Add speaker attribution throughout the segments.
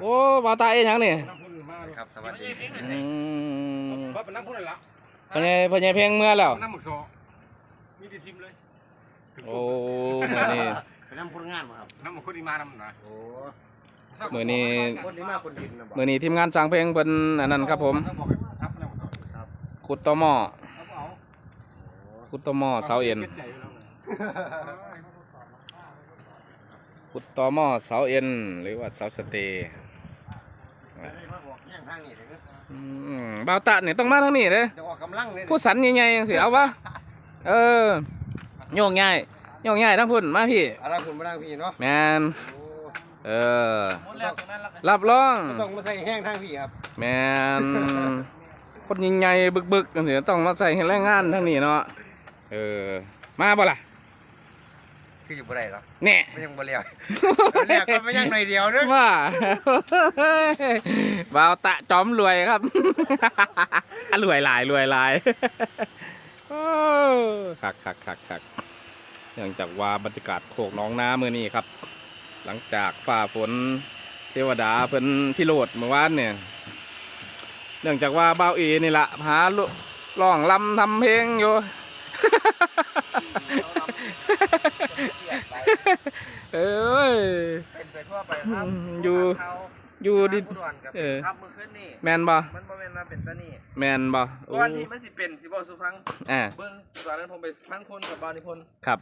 Speaker 1: โอ้บาวตาเอ็นยังนี่
Speaker 2: ครับสวัสดี
Speaker 1: อืม
Speaker 3: ว่าเป็นน้ำพุนั่นละ
Speaker 1: พ่อใหญ่พ่อใหญ่เพลงเมื่อแล้ว
Speaker 3: น้ำหมึกโซมีดีทิมเลย
Speaker 1: โอ้มื้อนี้
Speaker 2: เป็นน้ำคนงานมาครับ
Speaker 3: น้ำหมึกคนดีมาน้ำนะ
Speaker 2: โอ้
Speaker 1: มื้อนี้
Speaker 2: คนนี้มาคนดินนะบอก
Speaker 1: มื้อนี้ทีมงานสร้างเพลงเพิ่นอันนั้นครับผม
Speaker 3: ครับน้ำหมึกโซ
Speaker 1: ขุดตอหม้อ
Speaker 3: ครับเอา
Speaker 1: ขุดตอหม้อเสาเอ็น
Speaker 3: ใจอยู่แล้ว
Speaker 1: ขุดตอหม้อเสาเอ็น หรือว่าเสาสเตย์
Speaker 2: ไม่ได้มาบอกแย่งทางนี่เลย
Speaker 1: อืมบาวตะเนี่ยต้องมาทางนี้เด้อ
Speaker 2: จะออกกำลังเลย
Speaker 1: ผู้สันใหญ่ๆจังสิเอาวะเออโยกง่ายโยกง่ายทั้งพุ่นมาพี่
Speaker 2: อะไรคุณมาดังพี่เนาะ
Speaker 1: แมน
Speaker 2: โอ้
Speaker 1: เออรับรอง
Speaker 2: ไม่ต้องมาใส่แห้งทางพี่ครับ
Speaker 1: แมนคนใหญ่ๆบึกๆจังสิต้องมาใส่ให้แรงงานทั้งนี้เนาะเออมาบ่ล่ะ
Speaker 2: คืออยู่บ่ได้หรอ
Speaker 1: แน่
Speaker 2: ไม่ยังบ่เลี้ยวเลี้ยวก็ไม่ยังหน่อยเดียวนึง
Speaker 1: ว่าบ่าวตะจอมรวยครับรวยหลายรวยหลายโอ้คักคักคักคักเนื่องจากว่าบรรยากาศโขกหน้องน้ำมือนี้ครับ หลังจากฝ่าฝนเทวดาเพิ่นพิโรธเมื่อวานเนี่ย เนื่องจากว่าบ่าวเอนี่ละหาลุร้องลำทำเพลงอยู่ เอ้ย
Speaker 4: เป็นไปทั่วไปครับ
Speaker 1: อืมอยู่
Speaker 4: เขา
Speaker 1: อยู่ดิ
Speaker 4: ผู้ด่วนกับ
Speaker 1: เออ
Speaker 4: ครับมือขึ้นนี่
Speaker 1: แมนบ่
Speaker 4: มันบ่แม่นว่าเป็นตานี่
Speaker 1: แมนบ่
Speaker 4: ก่อนที่มันสิเป็นสิบอกสุฟัง
Speaker 1: อ่า
Speaker 4: เบิ่งตอนนั้นผมไปพันคนกับบาวนิพนธ์
Speaker 1: ครับ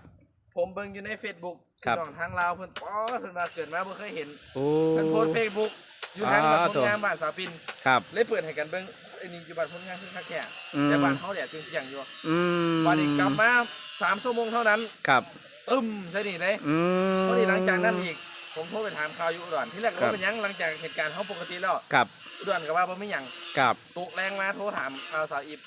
Speaker 4: ผมเบิ่งอยู่ใน Facebook
Speaker 1: ครับ
Speaker 4: พี่น้องทางลาวเพิ่นอ๋อเพิ่นมาเกิดมาบ่เคยเห็น
Speaker 1: โอ้
Speaker 4: เพิ่นโพสต์ Facebook อยู่ทาง
Speaker 1: อ่า
Speaker 4: บ้านพ
Speaker 1: ตัว
Speaker 4: ลงามบ้านสาวปิน
Speaker 1: ครับ
Speaker 4: เลยเปิดให้กันเบิ่งไอ้นี่อยู่บ้านพลงามคือคักแก่
Speaker 1: อืม
Speaker 4: แต่บ้านเฮาเนี่ยจริงจังอยู่
Speaker 1: อืม
Speaker 4: วันนี้กลับมา3ชั่วโมงเท่านั้น
Speaker 1: ครับ
Speaker 4: อึ้มใช่นี่เลย
Speaker 1: อืม
Speaker 4: พอดีหลังจากนั้นอีก ผมโทรไปถามข่าวอยู่อุดรที่แรกก็
Speaker 1: ครับ
Speaker 4: ว่าเป็นหยังหลังจากเหตุการณ์เขาปกติแล้ว
Speaker 1: ครับ
Speaker 4: อุดรก็ว่าบ่มีหยัง
Speaker 1: ครับ
Speaker 4: ตุกแรงมาโทรถามข่าวสาวอิบ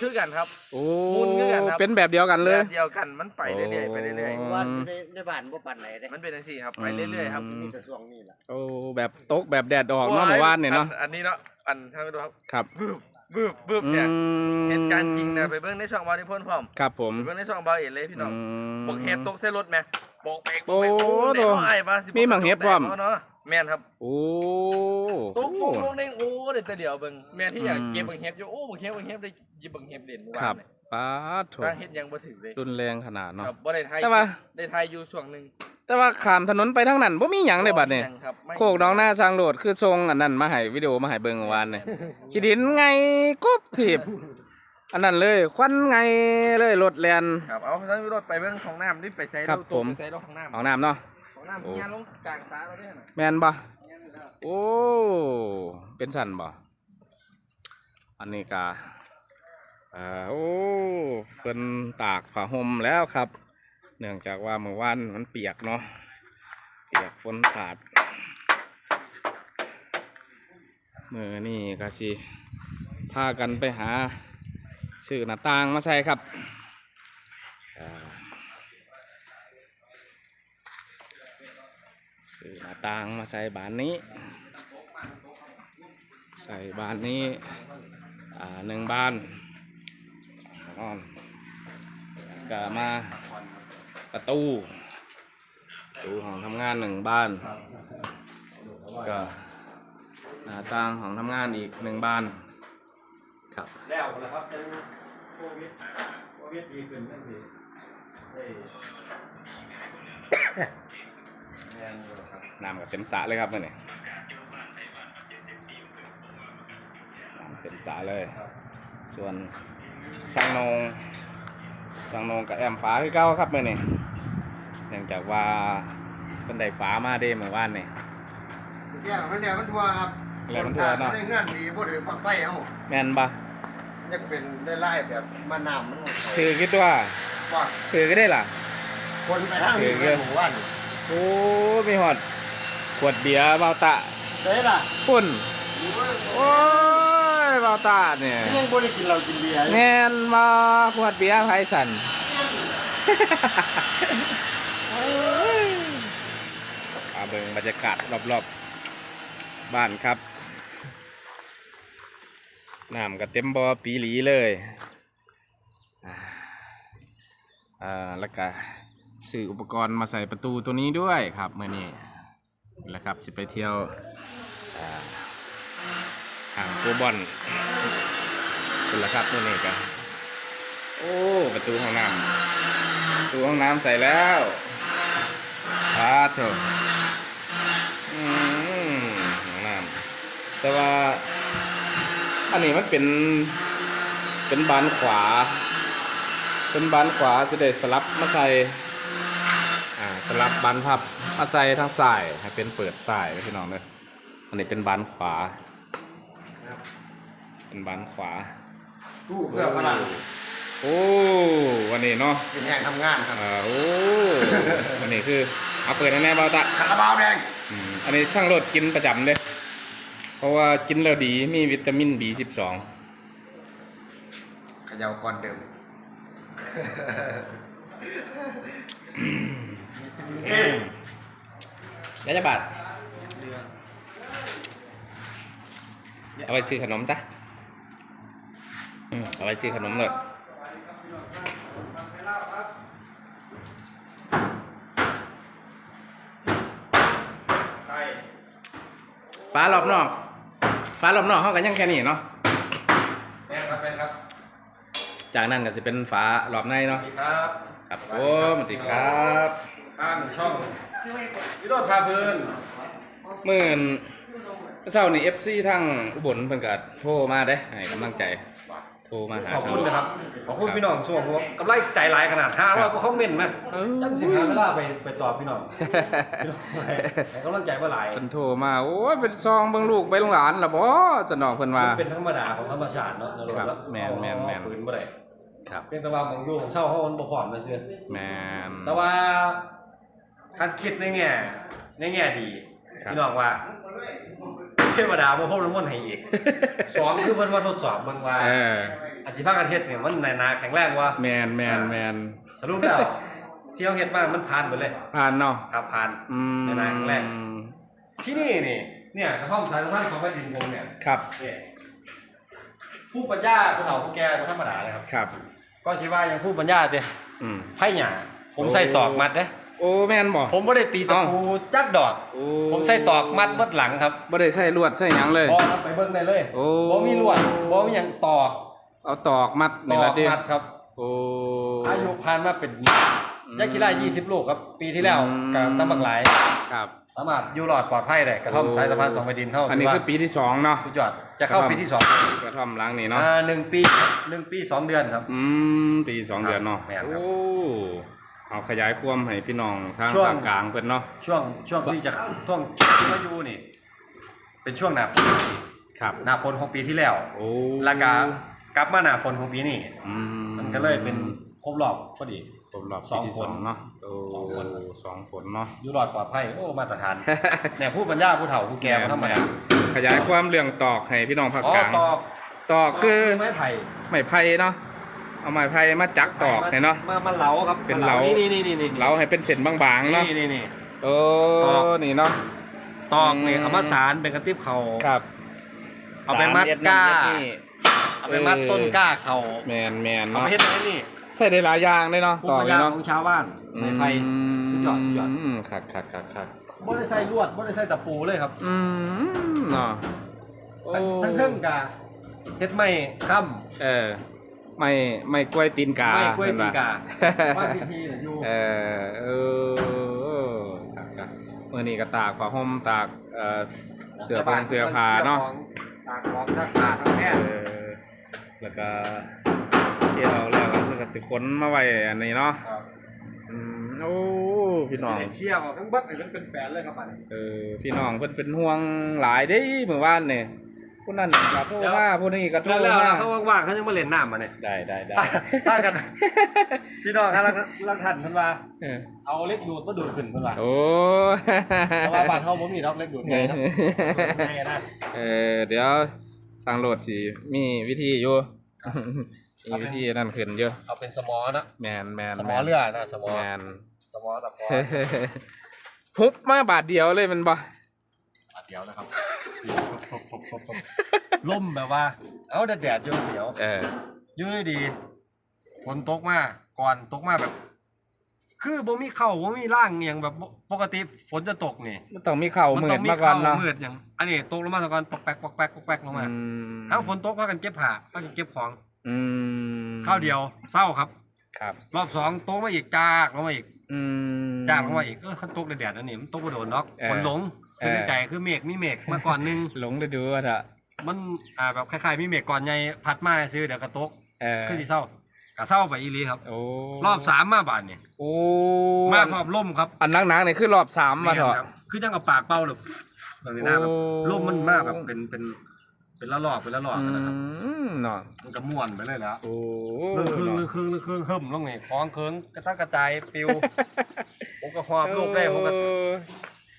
Speaker 4: คือกันครับ
Speaker 1: โอ้
Speaker 4: มุนคือกันครับ
Speaker 1: เป็นแบบเดียวกันเลย
Speaker 4: แบบเดียวกันมันไปเรื่อยๆไปเรื่อย
Speaker 1: โอ้
Speaker 2: ว่าในในบ้านบ่ปันไหนเด้
Speaker 4: ๆมันเป็นจังซี่ครับไปเรื่อยๆครับ
Speaker 2: มีแต่ช่วงนี้แหละ
Speaker 1: โอ้แบบตกแบบแดดออกเนาะเมื่อวานเนี่ยเนาะ
Speaker 4: อัอันนี้เนาะอันท่านผู้ชมครับ
Speaker 1: ครับ
Speaker 4: บึบ บึบบึบเนี่ย
Speaker 1: อืม
Speaker 4: เหตุการณ์จริงนะไปเบิ่งในช่องบอลนิพนธ์พร้อม
Speaker 1: ครับผม
Speaker 4: ไปเบิ่งในช่องบอลเอ็นเลยพี่น้อง
Speaker 1: อืม
Speaker 4: บอกเฮ็ดตกเส้นรถแหมบอกเบรกบอกเบรก
Speaker 1: โอ้
Speaker 4: โอ้
Speaker 1: โห
Speaker 4: เด็กน้อยว่าสิ
Speaker 1: มีหมังเห็บพร้อม
Speaker 4: เนาะแม่นครับ
Speaker 1: โอ้
Speaker 4: ตกฟงลงเด้งโอ้เด็ดแต่เดียวเบิ่งแม่ที่อยาก
Speaker 1: อืม
Speaker 4: เก็บบังเฮ็บอยู่โอ้บังเฮ็บบังเฮ็บได้หยิบบังเฮ็บเด่นเมื่อ
Speaker 1: ครั
Speaker 4: วา
Speaker 1: บ
Speaker 4: นเนี่ย
Speaker 1: ป้าดโถ
Speaker 4: ถ้าเฮ็ดยังบ่ถึงเลย
Speaker 1: รุนแรงขนาดเนาะ
Speaker 4: ครับบ่ได้ไทย
Speaker 1: แต่ว่า
Speaker 4: ได้ไทยอยู่ช่วงหนึง
Speaker 1: แต่ว่าขามถนนไปทางนั้นบ่มีหยังเลยบัดเนี่ย
Speaker 4: ยังครับไม่
Speaker 1: โคกน้องหน้าสร้างโหลดคือทรงอันนั้นมาให้วิดีโอมาให้เบิ่งเมื่อวานเนี่ยขี้ดินไงกุ๊บถีบอันนั้นเลยควันไงเลยรถแลน
Speaker 4: ครับเอาทั้งรถไปเบิ่งของน้ำนี่ไปใส่
Speaker 1: ครับ
Speaker 4: รถตู้
Speaker 1: ผม
Speaker 4: ไปใส่รถของน้ำ
Speaker 1: ของน้ำเนาะ
Speaker 4: ของ น้ำ
Speaker 1: โอ้
Speaker 4: เฮียลงกลางสาเราด้วยน่ะ
Speaker 1: แมนบ่
Speaker 4: เฮียนี่แล้ว
Speaker 1: โอ้ เป็นสันบ่อันนี้กาอ่าโอ้เพิ่นตากผ้าห่มแล้วครับ เนื่องจากว่าเมื่อวานมันเปียกเนาะเปียกฝนสาดมือนี่ก็สิพากันไปหา ซื้อหน้าต่างมาใส่ครับอ่าซื้อหน้า ต่างมาใส่บานนี้ ใส่บานนี้หนึ่งบานอ้อมก็มาประตูประตูของทำงานหนึ่งบาน ก็หน้าต่างของทำงานอีกหนึ่งบาน ครับ
Speaker 3: แล้วแล้วครับเป็นโควิดโควิดดีขึ้นนั่นสิเฮ้ยแม่นอยู่ครับ
Speaker 1: น้ำกับเต็มสระเลยครับมื่อนี้น้ำเต็มสระเลย ส่วนสังโนงสังโนงกับแอมฟ้าคือเก้าครับมื่อนี้เนื่องจากว่าเป็นไดฟ้ามาเด้เมื่อวานนี่
Speaker 2: แย่มันแล้วมันทั่วครับ
Speaker 1: แล้วมันทั่วเนาะ
Speaker 2: ได้เงื่อนดีบ่ได้ปักไฟเฮา
Speaker 1: แม่นปะ
Speaker 2: ยังเป็นได้ไล่แบบมาน้ำมันหมด
Speaker 1: ถือคิดว่า
Speaker 2: ว่า
Speaker 1: ถือก็ได้ล่ะ
Speaker 2: คนไปทางนี้
Speaker 1: เอ
Speaker 2: ไป
Speaker 1: อ
Speaker 2: หมู่บ้าน
Speaker 1: โอ้ มีหอด ขวดเบียร์เบาตะ
Speaker 2: ได้ล่ะ
Speaker 1: ปุ่นโอ้ยเบาตาเนี่ย
Speaker 2: ยังบ่ได้กินเหล้ากินเบียร์
Speaker 1: แน่นมาขวดเบียร์ไพสันอาเบิงบรรยากาศรอบๆบ้านครับน้ำก็เต็มบ่อปีหลีเลยอ่าอ่าแล้วก็ซื้ออุปกรณ์มาใส่ประตูตัวนี้ด้วยครับเมื่อนี้นี่ แหละครับจะไปเที่ยวอ่างโกบอนเป็นละครับนี่นี่กันโอ้ประตูห้องน้ำประตูห้องน้ำใส่แล้วพาเถอะห้องน้ำแต่ว่า อันนี้มันเป็นเป็นบานขวา เป็นบานขวาจะได้สลับมาใส่อ่าสลับบานพับ มาใส่ทางซ้ายให้เป็นเปิดซ้ายไว้พี่น้องเด้ออันนี้เป็นบานขวา เป็นบานขวา
Speaker 2: สู้เพื่อพลัง
Speaker 1: โอ้วันนี้เนาะ
Speaker 2: เป็นแห่งทำงานครับ
Speaker 1: อ่าโอ้วันนี้คือเอาเปิดแน่ๆเบาตะ
Speaker 2: คาราบาวแดง
Speaker 1: อืมอันนี้ช่างรถกินประจำเด้เพราะว่ากินแล้วดีมีวิตามิน B12
Speaker 2: เขยาวก่อนเดิม
Speaker 1: ยาจะบาทเอาไปซื้อขนมจ้ะอืมเอาไปซื้อขนมเลยฟ้ารอบนอก ฟ้ารอบนอกเขากันยังแค่นี้เนาะ
Speaker 3: แม่ครับแม่ครับ
Speaker 1: จากนั้นก็จะเป็นฟ้ารอบใน
Speaker 3: ส
Speaker 1: เนาะ
Speaker 3: วัสดีครับ
Speaker 1: ครับผมสวัสดีครับ
Speaker 3: ข้ามช่องวิ โรจน์พาเพลิน
Speaker 1: เมื่อนเช้านี่เอฟซีทั้งอุบลเพิ่นก็โทรมาเด้ให้กำลังใจ โทรมาหา
Speaker 3: ขอบ
Speaker 1: ทาง
Speaker 3: คุณนะครับ ขอบคุณพี่น้องส่วนผมกำไรใจหลายขนาดห้าร้อยกว่าคอมเมนต์ไหม
Speaker 1: เออ
Speaker 3: จังสิหาเวลาไปไปตอบพี่น้องพี่น้องให้กำลังใจว่าหลาย
Speaker 1: เพิ่นโทรมา โอ้ยเป็นซองเบิ่งลูกไปโรงหลานล่ะบ่สนองเพิ่นว่า
Speaker 3: มันเป็นธรรมดาของธรรมชาติเนาะนรก
Speaker 1: ครับ
Speaker 3: แล้ว
Speaker 1: แม่นแม่นแม่น
Speaker 3: ฝืนบ่ได้
Speaker 1: ครับ
Speaker 3: เป็นแต่ว่าของดูของเศร้าเฮามันบ่พร้อมมาซื่อ
Speaker 1: แม่น
Speaker 3: แต่ว่า คันคิดในแง่ในแง่ดี
Speaker 1: ครับ
Speaker 3: พี่น้องว่าเทวดาบ่พบน้ำมนต์ให้อีกสองคือเพิ่นว่าทดสอบเบิ่งว่า
Speaker 1: เออ
Speaker 3: อาชีพภาคการเฮ็ดเนี่ยมันนานาแข็งแรงวะ
Speaker 1: แม่นแม่นแม่น
Speaker 3: สรุปแล้วที่เขาเฮ็ดมามันผ่านหมดเลย
Speaker 1: ผ่านเนาะ
Speaker 3: ครับผ่าน
Speaker 1: อืม
Speaker 3: นานาแข็งแรงที่นี่นี่เนี่ยกระท่อมสายสะพานของแผ่นดินผมเนี่ย
Speaker 1: ครับ
Speaker 3: เนี่ยผู้ปัญญาผู้เฒ่าผู้แก่บ่ธรรมดาเลยครับ
Speaker 1: ครับ
Speaker 3: ก็คิดว่ายังผู้ปัญญาเด้
Speaker 1: อืม
Speaker 3: ไผ่หญ้าผมใส่ตอกมัดเด้
Speaker 1: โอ้แม่นบ่
Speaker 3: ผมบ่ได้ตีตะปูจักดอก
Speaker 1: โอ้
Speaker 3: ผมใส่ตอกมัดมัดหลังครับ
Speaker 1: บ่ได้ใส่ลวดใส่หยังเลย
Speaker 3: พอครับไปเบิ่งได้เลย
Speaker 1: โอ้
Speaker 3: บ่มีลวดบ่มีหยังตอก
Speaker 1: เอาตอกมัด
Speaker 3: ต
Speaker 1: นี่
Speaker 3: อ
Speaker 1: ล่ะ
Speaker 3: ก
Speaker 1: ติ
Speaker 3: มัดครับ
Speaker 1: โอ้
Speaker 3: อายุผ่านมาเป็นยักษ์กีฬา20 ลูกครับ ปีที่แล้ว
Speaker 1: อืม
Speaker 3: กับตำบักหลาย
Speaker 1: ครับ
Speaker 3: สามารถอยู่รอดปลอดภัยได้กระท่อม
Speaker 1: โอ้
Speaker 3: สายสะพานสองแผ่นดินเท่า
Speaker 1: อันนี้
Speaker 3: ที่ว่า
Speaker 1: คือปีที่สองเนาะ
Speaker 3: สุดยอดจะเข้าปีที่สอง
Speaker 1: กระท่อมหล้างนี่เนาะ
Speaker 3: อ่าหนึ่งปีหนึ่งปีสองเดือนครับ
Speaker 1: อืมปีสองเดือนเนาะ
Speaker 3: แม่นครับ
Speaker 1: โอ้ เอาขยายความให้พี่น้องทาง
Speaker 3: ช่วง
Speaker 1: ภาคกลางเพิ่นเนาะ
Speaker 3: ช่วงช่วงที่จะช่วงที่มาอยู่นี่ เป็นช่วงหน้าฝน
Speaker 1: ครับ
Speaker 3: หน้าฝนของปีที่แล้ว
Speaker 1: โอ้
Speaker 3: แล้วก็กลับมาหน้าฝนของปีนี้
Speaker 1: อืม
Speaker 3: มันก็เลยเป็นครบรอบพอดี
Speaker 1: ครบรอบ
Speaker 3: สอง
Speaker 1: ปีที่
Speaker 3: ฝน
Speaker 1: เนาะโอ้
Speaker 3: สองฝน
Speaker 1: สองฝนเนาะ
Speaker 3: อยู่รอดปลอดภัยโอ้มาตรฐาน เนี่ยผู้บรรยาผู้เฒ่าผู้แก่มาธรรมดา
Speaker 1: ขยายความเรื่องตอกให้พี่น้องภาค
Speaker 3: อ๋อก
Speaker 1: ลาง
Speaker 3: ตอก
Speaker 1: ตอกคือ
Speaker 3: ไม้ไผ่
Speaker 1: ไม้ไผ่เนาะ เอาไม้ไผ่มาจักตอกให้เนาะ
Speaker 3: มามาเหลาครับ
Speaker 1: เป็นเหลา
Speaker 3: นี่นี่นี่นี่
Speaker 1: เราให้เป็นเส้นบางๆเนาะ
Speaker 3: นี่นี่นี่
Speaker 1: โอ้
Speaker 3: ตอก
Speaker 1: นี่เนาะ
Speaker 3: ตอกนี่
Speaker 1: อืม
Speaker 3: เอามาสารเป็นกระติบเขา
Speaker 1: ครับ
Speaker 3: เอาไปมัด
Speaker 1: สรเอ็
Speaker 3: ก้า
Speaker 1: นั่นเอ็นี่
Speaker 3: เอาไปมัดต้นกล้าเขา
Speaker 1: แมนแมน
Speaker 3: เอา
Speaker 1: เนาะ
Speaker 3: ไปเฮ็ดอะไรนี่
Speaker 1: ใส่ได้หลายอย่างเลยเนาะ
Speaker 3: ภู
Speaker 1: ต่อ
Speaker 3: มิปัญ
Speaker 1: เลย
Speaker 3: ญา
Speaker 1: เนาะ
Speaker 3: ของชาวบ้านในไทยสุดยอดสุดยอด
Speaker 1: มคักคักคักคัก
Speaker 3: บ่ได้ใส่ลวดบ่ได้ใส่ตะปูเลยครับ
Speaker 1: อืมเนาะโอ้
Speaker 3: ทั้งเครื่องกาเฮ็ดไม้ค้ำ
Speaker 1: เออ ไม่ไม่กล้วยตีนกา
Speaker 3: ไม้กล้วยตีนกา
Speaker 1: เห็นปะ
Speaker 3: บ้านพิธีน่ะอยู่
Speaker 1: เออเออครับครับเมื่อนี้ก็ตากผ้าห่มตากเอ่อเสื้อผ้าเสื้อผ้าเนาะ
Speaker 3: ตากของซักผ้าทั้งแพ
Speaker 1: เออแล้วก็เกี่ยวแล้วก็ก็สิขนมาไว้อันนี้เนาะ
Speaker 3: ครับ
Speaker 1: อืมโอ้พี่น้อง
Speaker 3: เชี่ยวออกทั้งเบัดเลยมันเป็นแปลนเลยครับอันนี้
Speaker 1: เออพี่น้องเพิ่นเป็นห่วงหลายเด้เมื่อวานนี่ ผู้นั้นก็โทรมาผู้นี้ก็โทร
Speaker 3: แล้วแล้ว
Speaker 1: มา
Speaker 3: เขาว่างๆเขายังมาเล่นน้ำมาเนี่ย
Speaker 1: ได้ได้ได้
Speaker 3: ป้ากันพี่น้องครับลังทันเพิ่นว่า
Speaker 1: เออ
Speaker 3: เอาเล็กดูดมาดูดขึ้นเพิ่นว่า
Speaker 1: โอ้
Speaker 3: แต่ว่าบ้านเฮาบ่มีดอกเล็กดูดไงเนาะดูดไงนะ
Speaker 1: เออเดี๋ยวทางโหลดสิมีวิธีอยู่มีวิธีนั่นขึ้นเยอะ
Speaker 3: เอาเป็นสมอนะ
Speaker 1: แมนแมน
Speaker 3: สมอเรือนะสมอ
Speaker 1: แมน
Speaker 3: สมอตะกอ
Speaker 1: ฮุบมาบาทเดียวเลยแมันบ่
Speaker 3: อัดเดียวนะครับ ล่มแบบว่า เอาแดดๆอยู่เสียว
Speaker 1: เออ
Speaker 3: อยืดดีฝนตกมาก่อนตกมาแบบ คือบ่มีเข้าบ่มีร่างเนียงแบบบ่ปกติฝนจะตกนี่
Speaker 1: มันต้องมีเข่า
Speaker 3: มั
Speaker 1: มื
Speaker 3: ต้
Speaker 1: ด
Speaker 3: องมี
Speaker 1: มาก่อน
Speaker 3: เข้า
Speaker 1: เนาะ
Speaker 3: มืดอย่างอันนี้ตกลงมาสักก่อนปอกแป๊กปอกแป๊กปอกแป๊กลงมา
Speaker 1: อืม
Speaker 3: ทั้งฝนตกพากันเก็บผ้าพากันเก็บของ
Speaker 1: อืม
Speaker 3: ข้าวเดียวเศร้าครับ
Speaker 1: ครับ
Speaker 3: รอบสองตกมาอีกจากลงมาอีก
Speaker 1: อืม
Speaker 3: จากลงมาอีกเออเขาตกแดดๆนั่นนี่มันตกบ่โดนเนาะ
Speaker 1: เออ
Speaker 3: ฝนหลง คือใน
Speaker 1: เออ
Speaker 3: ใจคือเมฆมีเมฆมาก่อนหนึง
Speaker 1: หลงฤดูอะเถอะ
Speaker 3: มันอ่าแบบคล้ายๆมีเมฆก่อนใหญ่พัดมาซื้อเดี๋ยวก็ตก
Speaker 1: เออ
Speaker 3: คือสิเศร้าก็เศร้าไปอีหลีครับ
Speaker 1: โอ้
Speaker 3: รอบสามมาบาดนี่
Speaker 1: โอ้
Speaker 3: มาพร้อมลมครับ
Speaker 1: อันหนักๆนี่คือรอบสามมาเถอะ
Speaker 3: ครับคือจังกับปากเป่าเลยแบบนี้นะแบบ
Speaker 1: โอ้
Speaker 3: ลมมันมากแบบเป็นเป็นเป็นละลอกเป็นละลอก
Speaker 1: อื
Speaker 3: กันนะครับ
Speaker 1: มเนาะ
Speaker 3: มันก็ม่วนไปเลยแล้ว
Speaker 1: โอ้
Speaker 3: เรื่องครึ่ง
Speaker 1: เนาะ
Speaker 3: เรื่องครึ่งเรื่องครึ่งเฮิมลงนี่คล้องเคิงกระตั้งกระจายปิวผมก็หอบลูกได้ผมก็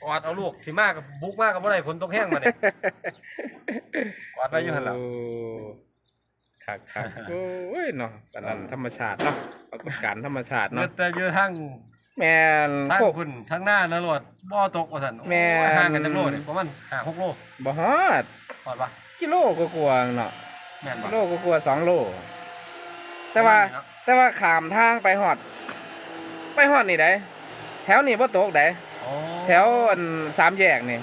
Speaker 3: กอดเอาลูกสิมากกับบุกมากกับว่าไรฝนตกแห้งมาเนี่ยกอดไว้อยู่หันหลัง
Speaker 1: โคักคักโอ้ยเนาะปานนั้นธรรมชาติเนาะปรากฏการณ์ธรรมชาติ
Speaker 3: เมื่อ
Speaker 1: เนาะ
Speaker 3: แต่อยู่ทั้ง
Speaker 1: แม่น
Speaker 3: ทั้ง
Speaker 1: โคก
Speaker 3: คุณทั้งหน้านรดบ่อตกว่าสัน
Speaker 1: แม่
Speaker 3: โอ้ยห่างกันจังโลเนี่ยประมาณห้าหกโล
Speaker 1: บ่ฮอด
Speaker 3: กอดปะ
Speaker 1: กิโลก็กลัวาๆเนาะ
Speaker 3: แม่น
Speaker 1: กิ
Speaker 3: ปะ
Speaker 1: โลก็กลัวาๆสองโล แต่ว่า
Speaker 3: ประมณนี้เนะ
Speaker 1: แต่ว่าขามทางไปฮอด ไปฮอดนี่ได้แถวนี้บ่ตกได้
Speaker 3: โอ้
Speaker 1: แถวอันสามแยกนี่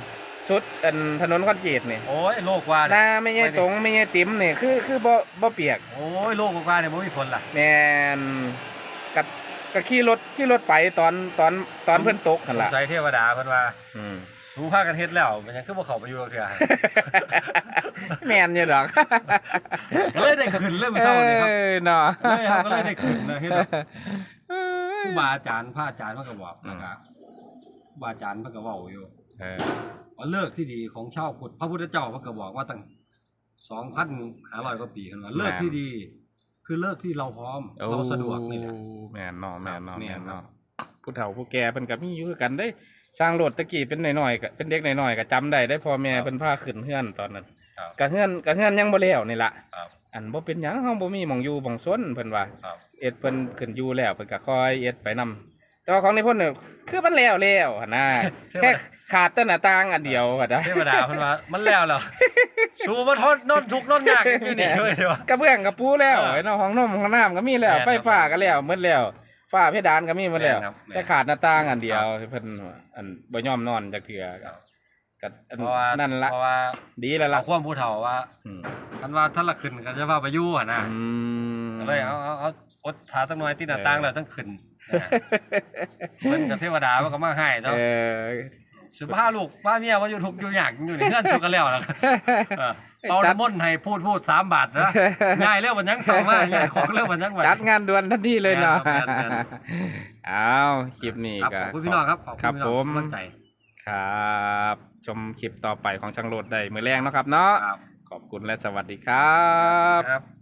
Speaker 1: สุดอันถนนคอนกรีตนี่
Speaker 3: โอ้ยโลกว่า
Speaker 1: ห
Speaker 3: เนี่ย
Speaker 1: น้าไม่ใช่ตรงไม่ใช่ติ๋มนี่คือคือบ่บ่เปียก
Speaker 3: โอ้ยโลกกว่าเนี่ยมันมีฝนล่ะ
Speaker 1: แม่นกะกะขี่รถขี่รถไปตอนตอนตอนเพิ่นตก
Speaker 3: ส
Speaker 1: นั่น
Speaker 3: ง
Speaker 1: ล่ะ
Speaker 3: สัยเทวดาเพิ่นว่า
Speaker 1: อืม
Speaker 3: สู้พากันเฮ็ดแล้วมันยังคือบ่เข้าไปอยู่กับเทื่อ
Speaker 1: แม่นอยู่ดอก
Speaker 3: ก็เลยได้ขึ้นเริ่มเศร้านี่ครับ
Speaker 1: เออเนาะ
Speaker 3: เลยครับก็เลยได้ขึ้นนะเฮ็ดแบบ
Speaker 1: เอ้ย
Speaker 3: ครูบาอาจารย์พระอาจารย์เพิ่นก็บอกนะครับครู บาอาจารย์เพิ่นก็เว้าอยู่
Speaker 1: เออ
Speaker 3: ว่าเลิกที่ดีของชาวพุทธพระพุทธเจ้าเพิ่นก็บอกว่าตั้ง2,500กว่าปีเพิ่นว่าเลิกที่ดี คือเลิกที่เราพร้อมเราสะดวกนี่แหละ
Speaker 1: แม่นเนาะแม่นเนาะ
Speaker 3: แม่
Speaker 1: แม่น
Speaker 3: นครับ
Speaker 1: เนาะผู้เฒ่าผู้แก่เพิ่นก็มีอยู่คือกันเด้ สร้างรถตะกี้เป็นน้อยๆก็เป็นเด็กน้อยๆก็จำได้ได้พ่อแม่เพิ่นพาขึ้นเฮือนตอนนั้น
Speaker 3: ครับ
Speaker 1: ก็เฮือนก็เฮือนยังบ่แล้วนี่ล่ะ
Speaker 3: ครับ
Speaker 1: อันบ่เป็นหยังเฮาบ่มีหม่องอยู่หม่องซนเพิ่นว่า
Speaker 3: ครับ
Speaker 1: เอ็ดเพิ่นขึ้นอยู่แล้วเพิ่นก็คอยเอ็ดไปนํ แต่ว่าของในเพิ่นเนี่ยคือมันแล้วแล้วหั่นน่ะ
Speaker 3: เทวดา
Speaker 1: แค่ขาดแต่หน้าต่างอันเดียวหั่นนะ
Speaker 3: เทวดาเพิ่นว่ามันแล้วแล้วสู้มาทนนอนทุกข์นอนยากอยู่นี่เว้ยว่า
Speaker 1: กระเบื้องกระปูแล้ว
Speaker 3: เออ
Speaker 1: ไอ้เนาะห้องนมห้องน้ำก็มีแล้ว
Speaker 3: แม่นครับ
Speaker 1: ไฟฟ้าก็แล้วหมดแล้วฝ้าเพดานก็มีหมดแล้ว
Speaker 3: แม่นครับแม่น
Speaker 1: แต่ขาดหน้าต่างอันเดียวเพิ่นอันบ่ยอมนอนจักเทื่อ
Speaker 3: ครับ
Speaker 1: ก็อัน
Speaker 3: เพราะว่า
Speaker 1: นั่นละ
Speaker 3: เพราะว่า
Speaker 1: ดีแล้ว
Speaker 3: เรา
Speaker 1: ล่ะ
Speaker 3: ความผู้เฒ่าว่า
Speaker 1: อืม
Speaker 3: คันว่าถ้าละขึ้นก็จะว่าไปอยู่อะนะ
Speaker 1: อืม
Speaker 3: ก็เลยเอาเอาเอาอดถาตั้งน้อยที่หน้าต่างแล้วต้องขึ้น นะเพิ่นกับเทวดามันก็มาให้เนาะ
Speaker 1: เออ
Speaker 3: สิพาลูกพาเมียว่าอยู่ทุกข์อยู่ยากอยู่ในเฮือนทุกกันแล้วล่ะเออเอาน้ำมนต์ให้พูดพูดสามบาทนะง่ายเรื่องวันยังเสาร์มาง่ายของเรื่องวันยังวัน
Speaker 1: จัดงานด่วนทันทีเลยเนาะ
Speaker 3: แม่นครับแม่น
Speaker 1: อ้าวคลิปนี้
Speaker 3: ครับ
Speaker 1: ก็
Speaker 3: ขอบคุณพี่น้องครับขอบ
Speaker 1: ค
Speaker 3: คุ
Speaker 1: รั
Speaker 3: ณ
Speaker 1: บ
Speaker 3: พี่น้
Speaker 1: ผ
Speaker 3: อง
Speaker 1: ม
Speaker 3: กำลังใจ
Speaker 1: ครับ ชมคลิปต่อไปของช่างโรดได้มือแรงเนาะครับเนาะ
Speaker 3: ครับ
Speaker 1: ขอบคุณและสวัสดีครับ
Speaker 3: ครับ